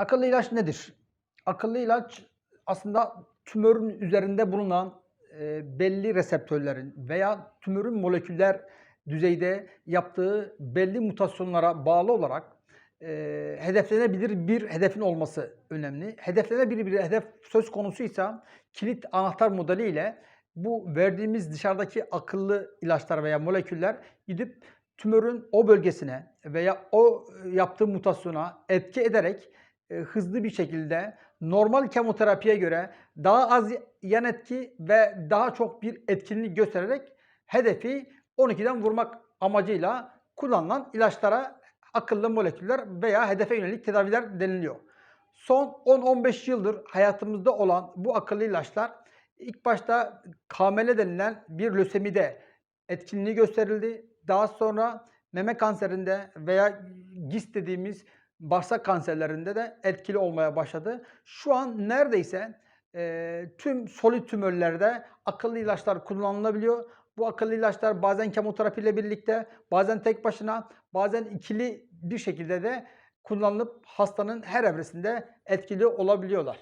Akıllı ilaç nedir? Akıllı ilaç aslında tümörün üzerinde bulunan e, belli reseptörlerin veya tümörün moleküler düzeyde yaptığı belli mutasyonlara bağlı olarak e, hedeflenebilir bir hedefin olması önemli. Hedeflenebilir bir hedef söz konusuysa kilit anahtar modeli ile bu verdiğimiz dışarıdaki akıllı ilaçlar veya moleküller gidip tümörün o bölgesine veya o e, yaptığı mutasyona etki ederek e, hızlı bir şekilde normal kemoterapiye göre daha az yan etki ve daha çok bir etkinlik göstererek hedefi 12'den vurmak amacıyla kullanılan ilaçlara akıllı moleküller veya hedefe yönelik tedaviler deniliyor. Son 10-15 yıldır hayatımızda olan bu akıllı ilaçlar ilk başta KML denilen bir lösemide etkinliği gösterildi. Daha sonra meme kanserinde veya GIST dediğimiz bağırsak kanserlerinde de etkili olmaya başladı. Şu an neredeyse e, tüm solid tümörlerde akıllı ilaçlar kullanılabiliyor. Bu akıllı ilaçlar bazen kemoterapi ile birlikte, bazen tek başına, bazen ikili bir şekilde de kullanılıp hastanın her evresinde etkili olabiliyorlar.